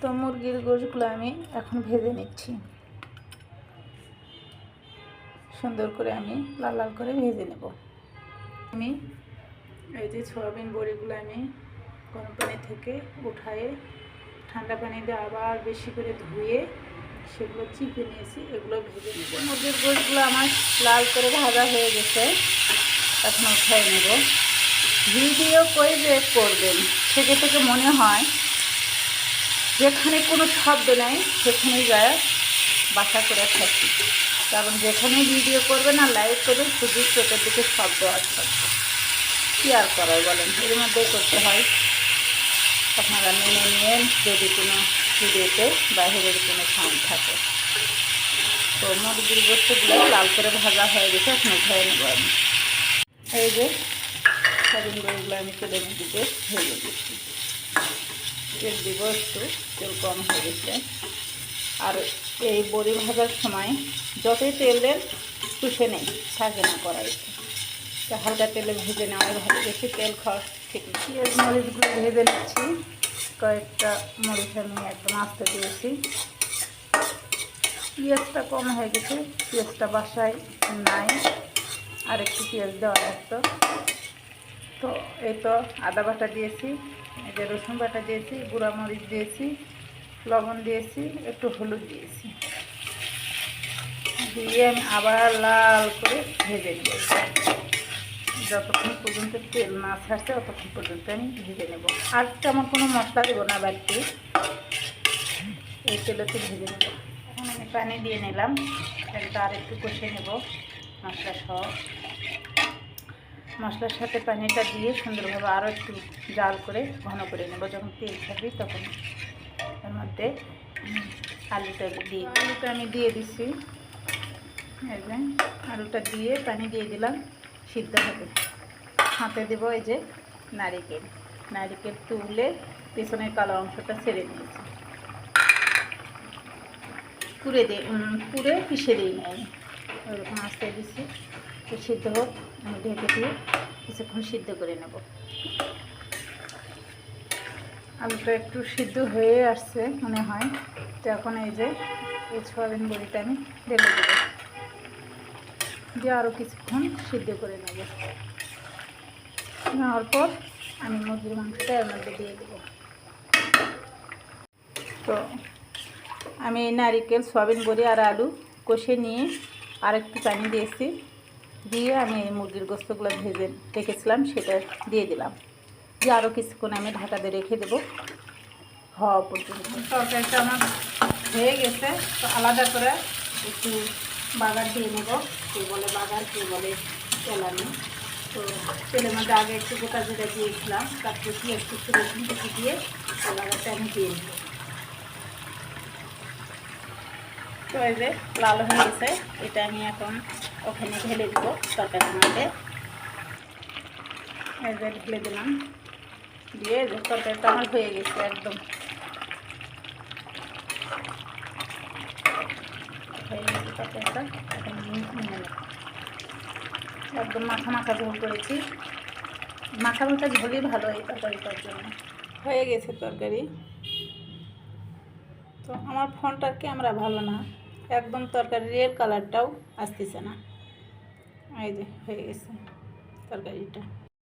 তো মুরগির গোশগুলো আমি এখন ভেজে নিচ্ছি। সুন্দর করে আমি লাল লাল করে ভেজে নেব। আমি এই যে সয়াবিন বড়িগুলো আমি গরম পানি থেকে উঠায়ে ঠান্ডা পানি দিয়ে আবার বেশি করে ধুয়ে সেগুলো চিপে নিয়েছি, এগুলো ভেজে নেব। মুরগির গোশগুলো আমার লাল করে ভাজা হয়ে গেছে, এখন উঠাই নেব। ভিডিও করে করবেন, থেকে থেকে মনে হয় যেখানে কোনো শব্দ নেই, সেখানেই যায় বাসা করে থাকি। কারণ যেখানে ভিডিও করবে না লাইভ করবে শুধু চোখের দিকে শব্দ আসবে কী আর করার বলেন? এর মধ্যেই করতে হয়। আপনারা মেনে নিয়েন, যদি কোনো ভিডিওতে বাইরের কোনো সাউন্ড থাকে। তো মুরগির গোস্তগুলো লাল করে ভাজা হয়ে গেছে এখন উঠে নেব আমি এই যে সবিন বড়িগুলো আমি তেলের মধ্যে ভেজে দিচ্ছি তেল দিব একটু, তেল কম হয়ে গেছে। আর এই বড়ি ভাজার সময় যতই তেল দেন চুষে নেই, থাকে না তা হালকা তেলে ভেজে নেওয়াই ভালো বেশি তেল খাওয়া ঠিক পেঁয়াজ, মরিচগুলো ভেজে নিচ্ছি। কয়েকটা মরিচ আমি একদম আস্তে দিয়েছি। পেঁয়াজটা কম হয়ে গেছে, পেঁয়াজটা বাসায় নাই। আর একটু পেঁয়াজ দেওয়া লাগতো। তো এই তো আদা বাটা দিয়েছি। যে রসুন বাটা দিয়েছি গুঁড়া মরিচ দিয়েছি, লবণ দিয়েছি, একটু হলুদ দিয়েছি। দিয়ে আমি আবার লাল করে ভেজে নেব যতক্ষণ পর্যন্ত তেল না ছাড়ছে, ততক্ষণ পর্যন্ত আমি ভেজে নেব। আর তেমন কোনো মশলা দেবো না বাড়িতে। এই তেলেতে ভেজে নেব। এখন আমি পানি দিয়ে নিলাম। তেলটা আর একটু কষে নেব, মশলা সহ। মশলার সাথে পানিটা দিয়ে সুন্দরভাবে আরও একটু জাল করে ঘন করে নেব। যখন তেল থাকবে তখন এর মধ্যে আলুটা দিয়ে আলুটা আমি দিয়ে দিচ্ছি এই আলুটা দিয়ে পানি দিয়ে দিলাম সিদ্ধ হবে। হাতে দেব এই যে নারিকেল। নারিকেল তুলে পেছনের কালো অংশটা ছেড়ে নিয়েছি পুড়ে দিয়ে পুড়ে পিষে দিই আমি ওরকম আস্তে দিচ্ছি সিদ্ধ হোক, আমি ঢেকে দিয়ে কিছুক্ষণ সিদ্ধ করে নেব। আলুটা একটু সিদ্ধ হয়ে আসছে মনে হয়, তো এখন এই যে এই সোয়াবিন বড়িটা আমি ঢেলে দেবো। দিয়ে আরও কিছুক্ষণ সিদ্ধ করে নেব। নেওয়ার পর আমি মুরগির মাংসটা এর মধ্যে দিয়ে দেবো। তো আমি এই নারিকেল, সয়াবিন বড়ি আর আলু কষে নিয়ে আর একটু পানি দিয়েছি। দিয়ে আমি এই মুরগির গোস্তগুলো ভেজে রেখেছিলাম, সেটা দিয়ে দিলাম। দিয়ে আরও কিছুক্ষণ আমি ঢাকা দিয়ে রেখে দেবো। হওয়া পর্যন্ত। তরকারিটা আমার হয়ে গেছে, তো আলাদা করে একটু বাগার দিয়ে নেব। কে বলে বাগার, কে বলে তেলানি তো তেলের মধ্যে আগে একটু গোটা জিরা দিয়েছিলাম, তারপরে পেঁয়াজ একটু রসুন দিয়ে বাগারটা আমি দিয়ে নেব। তো লাল হয়ে গেছে, এটা আমি এখন ওখানে ঢেলে দেবো তরকারির মধ্যে। এই যে ঢেলে দিলাম। দিয়ে তরকারিটা আমার হয়ে গেছে একদম। একদম মাখা মাখা ঝোল করেছি। মাখা মাখা ঝোলই ভালো এই তরকারিটার জন্য। হয়ে গেছে তরকারি। তো আমার ফোনটার ক্যামেরা ভালো না। একদম তরকারির কালারটাও আসতেছে না। এই যে হয়ে গেছে তরকারিটা।